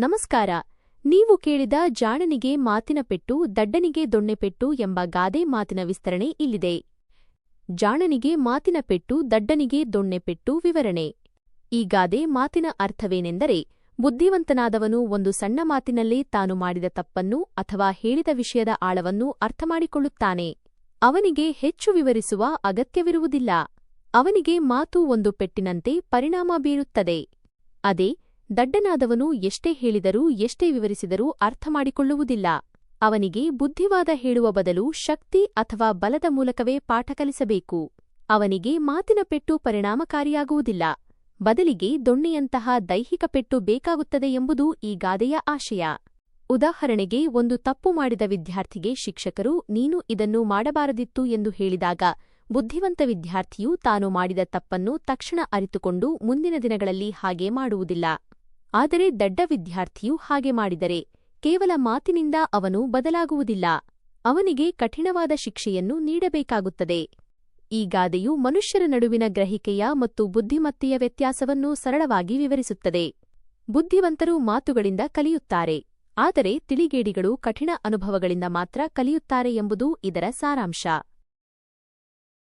ನಮಸ್ಕಾರ. ನೀವು ಕೇಳಿದ ಜಾಣನಿಗೆ ಮಾತಿನ ಪೆಟ್ಟು, ದಡ್ಡನಿಗೆ ದೊಣ್ಣೆಪೆಟ್ಟು ಎಂಬ ಗಾದೆ ಮಾತಿನ ವಿಸ್ತರಣೆ ಇಲ್ಲಿದೆ. ಜಾಣನಿಗೆ ಮಾತಿನ ಪೆಟ್ಟು, ದಡ್ಡನಿಗೆ ದೊಣ್ಣೆಪೆಟ್ಟು ವಿವರಣೆ. ಈ ಗಾದೆ ಮಾತಿನ ಅರ್ಥವೇನೆಂದರೆ, ಬುದ್ಧಿವಂತನಾದವನು ಒಂದು ಸಣ್ಣ ಮಾತಿನಲ್ಲೇ ತಾನು ಮಾಡಿದ ತಪ್ಪನ್ನು ಅಥವಾ ಹೇಳಿದ ವಿಷಯದ ಆಳವನ್ನು ಅರ್ಥಮಾಡಿಕೊಳ್ಳುತ್ತಾನೆ. ಅವನಿಗೆ ಹೆಚ್ಚು ವಿವರಿಸುವ ಅಗತ್ಯವಿರುವುದಿಲ್ಲ. ಅವನಿಗೆ ಮಾತು ಒಂದು ಪೆಟ್ಟಿನಂತೆ ಪರಿಣಾಮ ಬೀರುತ್ತದೆ. ಅದೇ ದಡ್ಡನಾದವನು ಎಷ್ಟೇ ಹೇಳಿದರೂ, ಎಷ್ಟೇ ವಿವರಿಸಿದರೂ ಅರ್ಥಮಾಡಿಕೊಳ್ಳುವುದಿಲ್ಲ. ಅವನಿಗೆ ಬುದ್ಧಿವಾದ ಹೇಳುವ ಬದಲು ಶಕ್ತಿ ಅಥವಾ ಬಲದ ಮೂಲಕವೇ ಪಾಠ ಕಲಿಸಬೇಕು. ಅವನಿಗೆ ಮಾತಿನ ಪೆಟ್ಟು ಪರಿಣಾಮಕಾರಿಯಾಗುವುದಿಲ್ಲ. ಬದಲಿಗೆ ದೊಣ್ಣೆಯಂತಹ ದೈಹಿಕ ಪೆಟ್ಟು ಬೇಕಾಗುತ್ತದೆ ಎಂಬುದು ಈ ಗಾದೆಯ ಆಶಯ. ಉದಾಹರಣೆಗೆ, ಒಂದು ತಪ್ಪು ಮಾಡಿದ ವಿದ್ಯಾರ್ಥಿಗೆ ಶಿಕ್ಷಕರು, ನೀನು ಇದನ್ನು ಮಾಡಬಾರದಿತ್ತು ಎಂದು ಹೇಳಿದಾಗ, ಬುದ್ಧಿವಂತ ವಿದ್ಯಾರ್ಥಿಯು ತಾನು ಮಾಡಿದ ತಪ್ಪನ್ನು ತಕ್ಷಣ ಅರಿತುಕೊಂಡು ಮುಂದಿನ ದಿನಗಳಲ್ಲಿ ಹಾಗೆ ಮಾಡುವುದಿಲ್ಲ. ಆದರೆ ದಡ್ಡ ವಿದ್ಯಾರ್ಥಿಯು ಹಾಗೆ ಮಾಡಿದರೆ ಕೇವಲ ಮಾತಿನಿಂದ ಅವನು ಬದಲಾಗುವುದಿಲ್ಲ. ಅವನಿಗೆ ಕಠಿಣವಾದ ಶಿಕ್ಷೆಯನ್ನು ನೀಡಬೇಕಾಗುತ್ತದೆ. ಈ ಗಾದೆಯು ಮನುಷ್ಯರ ನಡುವಿನ ಗ್ರಹಿಕೆಯ ಮತ್ತು ಬುದ್ಧಿಮತ್ತೆಯ ವ್ಯತ್ಯಾಸವನ್ನು ಸರಳವಾಗಿ ವಿವರಿಸುತ್ತದೆ. ಬುದ್ಧಿವಂತರು ಮಾತುಗಳಿಂದ ಕಲಿಯುತ್ತಾರೆ, ಆದರೆ ತಿಳಿಗೇಡಿಗಳು ಕಠಿಣ ಅನುಭವಗಳಿಂದ ಮಾತ್ರ ಕಲಿಯುತ್ತಾರೆ ಎಂಬುದು ಇದರ ಸಾರಾಂಶ.